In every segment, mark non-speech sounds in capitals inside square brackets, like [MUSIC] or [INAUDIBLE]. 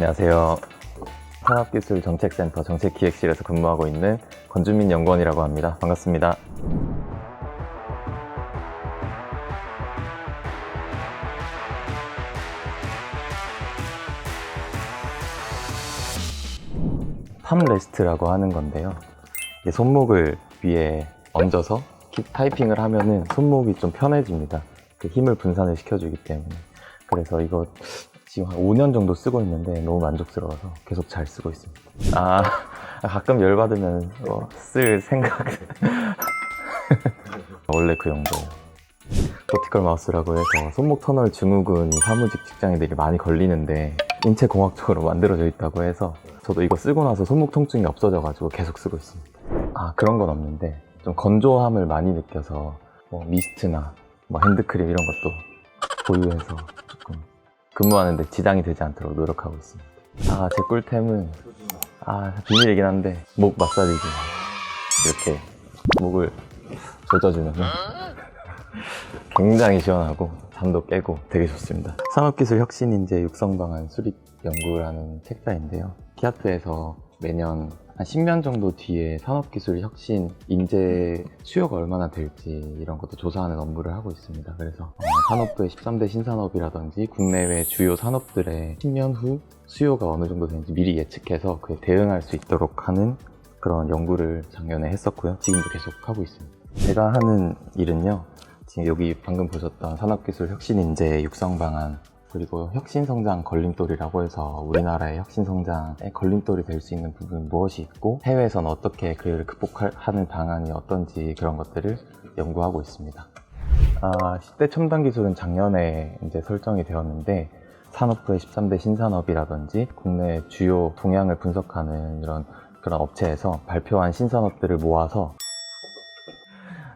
안녕하세요. 산업기술정책센터 정책기획실에서 근무하고 있는 권주민 연구원이라고 합니다. 반갑습니다. 팜레스트라고 하는 건데요. 손목을 위에 얹어서 키- 타이핑을 하면은 손목이 좀 편해집니다. 그 힘을 분산을 시켜주기 때문에. 그래서 이거 지금 한 5년 정도 쓰고 있는데 너무 만족스러워서 계속 잘 쓰고 있습니다. 아, 가끔 열받으면 어, 쓸 생각. [LAUGHS] 원래 그 정도예요. 버티컬 마우스라고 해서 손목 터널 증후군이 사무직 직장인들이 많이 걸리는데 인체공학적으로 만들어져 있다고 해서 저도 이거 쓰고 나서 손목 통증이 없어져가지고 계속 쓰고 있습니다. 아 그런 건 없는데 좀 건조함을 많이 느껴서 뭐 미스트나 뭐 핸드크림 이런 것도 보유해서 조금 근무하는데 지장이 되지 않도록 노력하고 있습니다. 아 제 꿀템은 아 비밀이긴 한데 목 마사지기 이렇게 목을 조져주면 [LAUGHS] 굉장히 시원하고 잠도 깨고 되게 좋습니다. 산업기술 혁신인재 육성방안 수립 연구라는 책자인데요. 키아트에서 매년 한 10년 정도 뒤에 산업기술 혁신 인재 수요가 얼마나 될지 이런 것도 조사하는 업무를 하고 있습니다. 그래서 어, 산업부의 13대 신산업이라든지 국내외 주요 산업들의 10년 후 수요가 어느 정도 되는지 미리 예측해서 그에 대응할 수 있도록 하는 그런 연구를 작년에 했었고요. 지금도 계속 하고 있습니다. 제가 하는 일은요. 지금 여기 방금 보셨던 산업기술 혁신인재 육성 방안 그리고 혁신성장 걸림돌이라고 해서 우리나라의 혁신성장에 걸림돌이 될 수 있는 부분은 무엇이 있고 해외에서는 어떻게 그를 극복하는 방안이 어떤지 그런 것들을 연구하고 있습니다. 아, 10대 첨단 기술은 작년에 이제 설정이 되었는데 산업부의 13대 신산업이라든지 국내 주요 동향을 분석하는 이런 그런 업체에서 발표한 신산업들을 모아서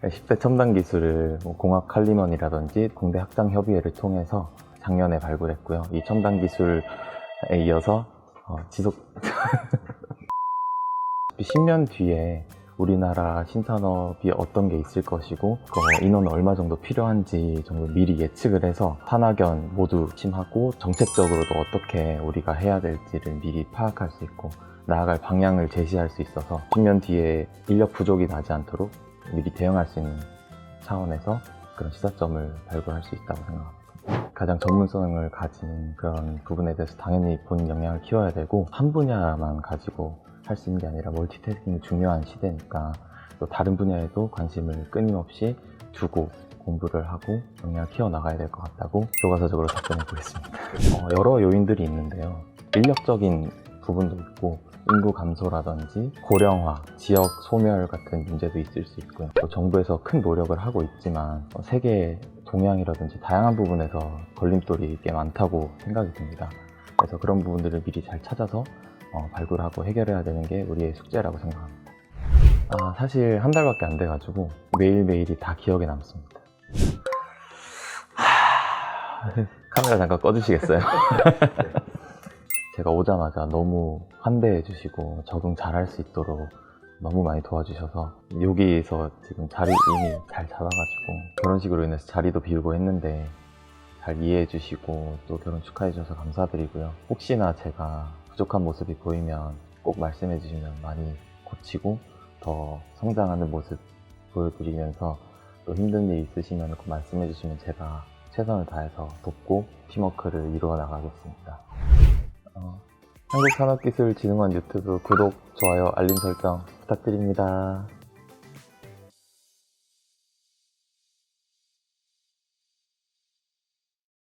10대 첨단 기술을 뭐 공학 칼리먼이라든지 공대 학장 협의회를 통해서 작년에 발굴했고요. 이 첨단 기술에 이어서 어, 지속 [LAUGHS] 10년 뒤에 우리나라 신산업이 어떤 게 있을 것이고 그 인원 얼마 정도 필요한지 정도 미리 예측을 해서 산학연 모두 심하고 정책적으로도 어떻게 우리가 해야 될지를 미리 파악할 수 있고 나아갈 방향을 제시할 수 있어서 10년 뒤에 인력 부족이 나지 않도록 미리 대응할 수 있는 차원에서 그런 시사점을 발굴할 수 있다고 생각합니다. 가장 전문성을 가진 그런 부분에 대해서 당연히 본인 역량을 키워야 되고 한 분야만 가지고 할 수 있는 게 아니라 멀티태스킹이 중요한 시대니까 또 다른 분야에도 관심을 끊임없이 두고 공부를 하고 역량을 키워 나가야 될 것 같다고 교과서적으로 답변해 보겠습니다. 어, 여러 요인들이 있는데요. 인력적인 부분도 있고 인구 감소라든지 고령화, 지역 소멸 같은 문제도 있을 수 있고요. 또 정부에서 큰 노력을 하고 있지만 어, 세계 동향이라든지 다양한 부분에서 걸림돌이 꽤 많다고 생각이 듭니다. 그래서 그런 부분들을 미리 잘 찾아서 어, 발굴하고 해결해야 되는 게 우리의 숙제라고 생각합니다. 아, 사실 한 달밖에 안 돼가지고 매일매일이 다 기억에 남습니다. 하... 카메라 잠깐 꺼주시겠어요? [LAUGHS] 제가 오자마자 너무 환대해 주시고 적응 잘 할 수 있도록 너무 많이 도와주셔서 여기에서 지금 자리 이미 잘 잡아가지고 결혼식으로 인해서 자리도 비우고 했는데 잘 이해해 주시고 또 결혼 축하해 주셔서 감사드리고요. 혹시나 제가 부족한 모습이 보이면 꼭 말씀해 주시면 많이 고치고 더 성장하는 모습 보여드리면서 또 힘든 일 있으시면 꼭 말씀해 주시면 제가 최선을 다해서 돕고 팀워크를 이루어 나가겠습니다. 어, 한국산업기술진흥원 유튜브 구독, 좋아요, 알림 설정 부탁드립니다.